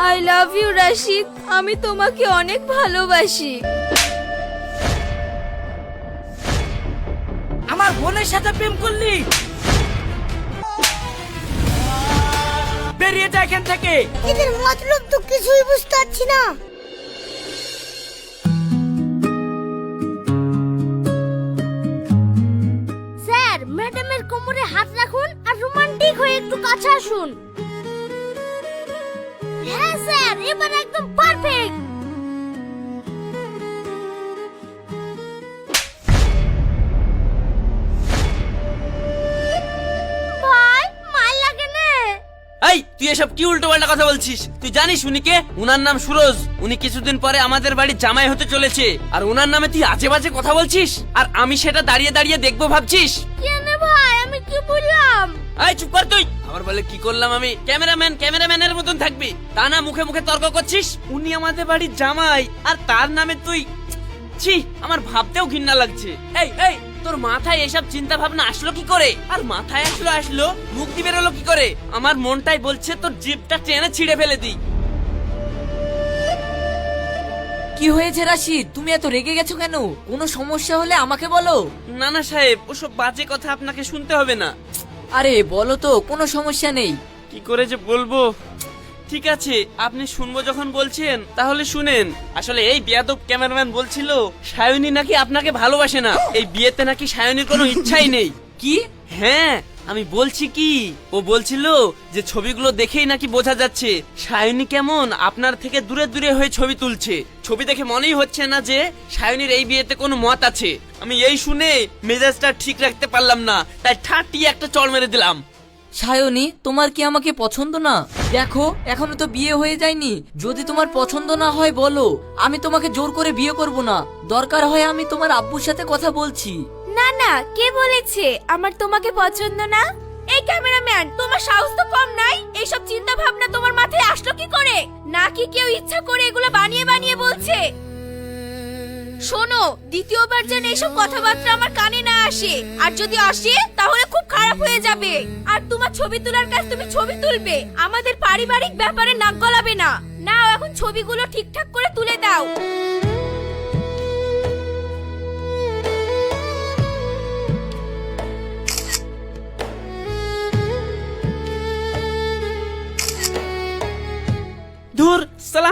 I love you Rashid আমি তোমাকে অনেক ভালোবাসি। আমার বোনের সাথে প্রেম করলি? বেরিয়ে যা এখান থেকে। এদের মতলব তো কিছুই বুঝতে পারছি না। স্যার ম্যাডামের কোমরে হাত রাখুন আর রোমান্টিক হয়ে একটু কাছে আসুন। এবার একদম পারফেক্ট ভাই মার লাগে না। এই তুই এসব কি উল্টো পাল্টা কথা বলছিস? তুই জানিস উনি কে? উনার নাম সুরজ। উনি কিছুদিন পরে আমাদের বাড়ি জামাই হতে চলেছে। আর উনার নামে তুই আজে বাজে কথা বলছিস? আর আমি সেটা দাঁড়িয়ে দাঁড়িয়ে দেখব ভাবছিস? কেন ভাই আমি কি বললাম? এই চুপ কর তুই। আবার বলে কি করলাম আমি? ক্যামেরাম্যান ক্যামেরাম্যানের মতন থাকবি। তা না মুখে মুখে তর্ক করছিস? উনি আমাদের বাড়ির জামাই আর তার নামে তুই ছি আমার ভাবতেও ঘৃণা লাগছে। এই এই তোর মাথায় এসব চিন্তা ভাবনা আসলো কি করে? আর মাথায় আসলো আসলো মুখ দিয়ে বেরোলো কি করে? আমার মনটাই বলছে তোর জিপটা টেনে ছিঁড়ে ফেলে দিই। কি হয়েছে রাশি? তুমি এত রেগে গেছো কেন? কোনো সমস্যা হলে আমাকে বলো। না না সাহেব ওসব বাজে কথা আপনাকে শুনতে হবে না। আরে বলো তো কোনো সমস্যা নেই। কি করে যে বলব? ঠিক আছে আপনি শুনব যখন বলছেন তাহলে শুনেন। আসলে এই বিয়াদব ক্যামেরাম্যান বলছিল সায়নী নাকি আপনাকে ভালোবাসে না। এই বিয়েতে নাকি সায়নীর কোনো ইচ্ছাই নেই। কি? হ্যাঁ আমি বলছি কি? ও বলছিল যে ছবিগুলো দেখেই নাকি বোঝা যাচ্ছে। সায়নী কেমন? আপনার থেকে দূরে দূরে হয়ে ছবি তুলছে। ছবি দেখে মনেই হচ্ছে না যে সায়নীর এই বিয়েতে কোনো মত আছে। আমি এই শুনে মেজাজটা ঠিক রাখতে পারলাম না। তাই ঠাটিয়ে একটা চড় মেরে দিলাম। সায়নী, তোমার কি আমাকে পছন্দ না? দেখো, এখনও তো বিয়ে হয়ে যায়নি। যদি তোমার পছন্দ না হয় বলো। আমি তোমাকে জোর করে বিয়ে করব না। দরকার হয় আমি তোমার আব্বুর সাথে কথা বলছি। না না, কে বলেছে? আমার তোমাকে পছন্দ না? এই ক্যামেরাম্যান, তোমার সাহস তো কম, নাই? এইসব চিন্তা ভাবনা তোমার মাথায় আসলো কি করে? নাকি কেউ ইচ্ছা করে এগুলো বানিয়ে বানিয়ে বলছে? শোনো, দ্বিতীয়বার যেন এইসব কথাবার্তা আমার কানে না আসে। আর যদি আসে, তাহলে খুব খারাপ হয়ে যাবে। আর তোমার ছবি তোলার কাজ তুমি ছবি তুলবে। আমাদের পারিবারিক ব্যাপারে নাক গলাবে না। নাও, এখন ছবিগুলো ঠিকঠাক করে তুলে দাও।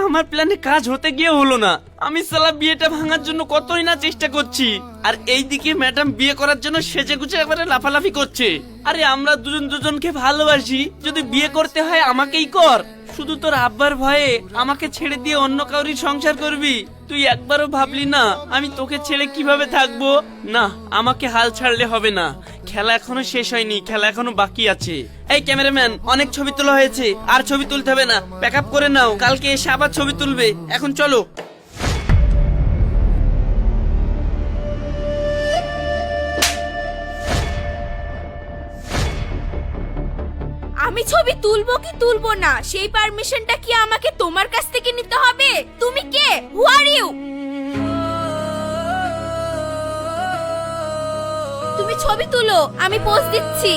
আমার প্ল্যানে কাজ হতে গিয়ে হলো না। আমি সালা বিয়েটা ভাঙার জন্য কতই না চেষ্টা করছি। আর এইদিকে ম্যাডাম বিয়ে করার জন্য সেজে গুছে একবারে লাফালাফি করছে। আরে আমরা দুজন দুজনকে ভালোবাসি। যদি বিয়ে করতে হয় আমাকেই কর। শুধু তোর আব্বার ভয়ে আমাকে ছেড়ে দিয়ে অন্য কাউরি সংসার করবি। তুই একবারও ভাবলি না, আমি তোকে ছেড়ে কীভাবে থাকব? না, আমাকে হাল ছাড়লে হবে না। খেলা এখনও শেষ হয়নি, খেলা এখনও বাকি আছে। এই ক্যামেরাম্যান, অনেক ছবি তোলা হয়েছে, আর ছবি তুলতে হবে না। প্যাক আপ করে নাও, কালকে এসে আবার ছবি তুলবে। এখন চলো। আমি ছবি তুলবো কি তুলবো না? সেই পারমিশনটা কি আমাকে তোমার কাছ থেকে নিতে হবে? তুমি কে? হু আর ইউ তুমি ছবি তুলো, আমি পোজ দিচ্ছি।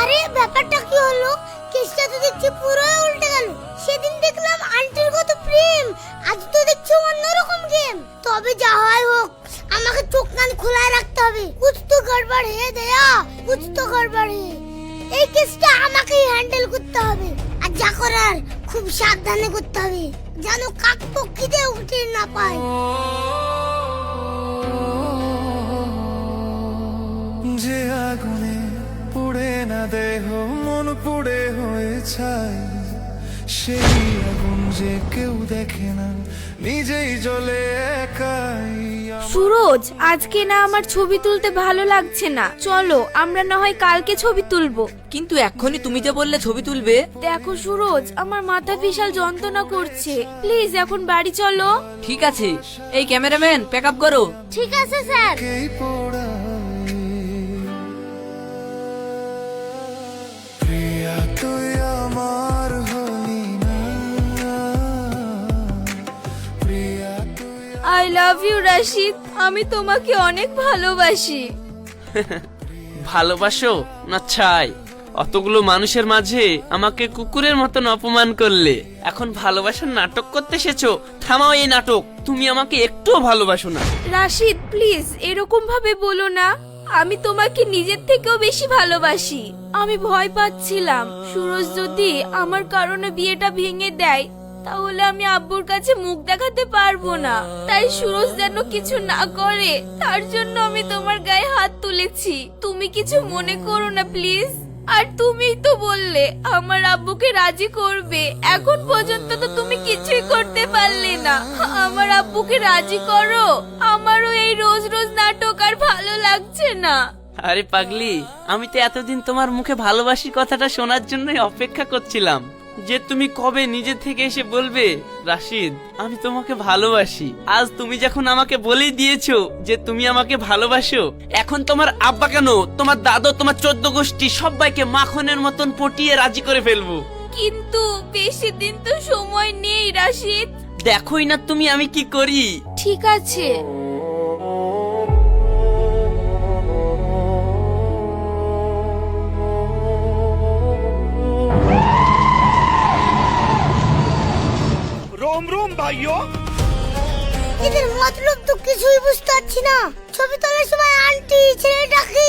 আরে, ব্যাপারটা কি হলো? কেসটা তো দেখছি পুরো উল্টে গেল। সেদিন দেখলাম আন্টির কত প্রেম, আজ তো দেখছি অন্যরকম গেম তবে যা হয় হোক, আমাকে চোখ কান খোলায় রাখতে হবে। কুছ তো গড়বড় হে দেয়া কুছ তো গড়বড় হে। এই কেসটা আমাকেই হ্যান্ডেল করতে হবে। আর যা করার খুব সাবধানে করতে হবে, যেন কাক পক্ষীতে উঠে না পায়। যে আগুনে পুড়ে না দেহ, মন পুড়ে হয়ে সেই আগুন যে কেউ দেখে না নিজেই জ্বলে একাই সুরজ আজকে না আমার ছবি তুলতে ভালো লাগছে না। চলো আমরা না হয় কালকে ছবি তুলবো। কিন্তু এখনই তুমি যে বললে ছবি তুলবে। দেখো সুরজ আমার মাথা বিশাল যন্ত্রণা করছে। প্লিজ এখন বাড়ি চলো। ঠিক আছে। এই ক্যামেরাম্যান প্যাক আপ করো। ঠিক আছে স্যার। কেই প্রিয়া তুই আই লাভ ইউ রাশিদ আমি তোমাকে অনেক ভালোবাসি। ভালোবাসো? না চাই। অতগুলো মানুষের মাঝে আমাকে কুকুরের মতন অপমান করলে। এখন ভালোবাসার নাটক করতে এসেছ? থামাও এই নাটক। তুমি আমাকে একটুও ভালোবাসো না। রাশিদ প্লিজ এরকম ভাবে বলো না। আমি তোমাকে নিজের থেকেও বেশি ভালোবাসি। আমি ভয় পাচ্ছিলাম। সুরজ যদি আমার কারণে বিয়েটা ভেঙে দেয় তাহলে আমি আব্বুর কাছে মুখ দেখাতে পারব না। তাই সুরজ যেন কিছু না করে, তার জন্য আমি তোমার গায়ে হাত তুলেছি। তুমি কিছু মনে করো না, প্লিজ। আর তুমিই তো বললে, আমার আব্বুকে রাজি করবে। এখন পর্যন্ত তো তুমি কিছুই করতে পারলে না। আমার আব্বুকে রাজি করো। আমারও এই রোজ রোজ নাটক আর ভালো লাগছে না। আরে পাগলি, আমি তো এতদিন তোমার মুখে ভালোবাসি কথাটা শোনার জন্যই অপেক্ষা করছিলাম। যে তুমি কবে নিজে থেকে এসে বলবে রাশিদ আমি তোমাকে ভালোবাসি। আজ তুমি যখন আমাকে বলেই দিয়েছ যে তুমি আমাকে ভালোবাসো এখন তোমার আব্বা কেন তোমার দাদু তোমার চোদ্দ গোষ্ঠী সবাইকে মাখনের মতন পটিয়ে রাজি করে ফেলব? কিন্তু বেশি দিন তো সময় নেই রাশিদ। দেখোই না তুমি আমি কি করি। ঠিক আছে। এদের মতলব তো কিছুই বুঝতে পারছি না। ছবি তোলার সময় আন্টি ছেলেটাকে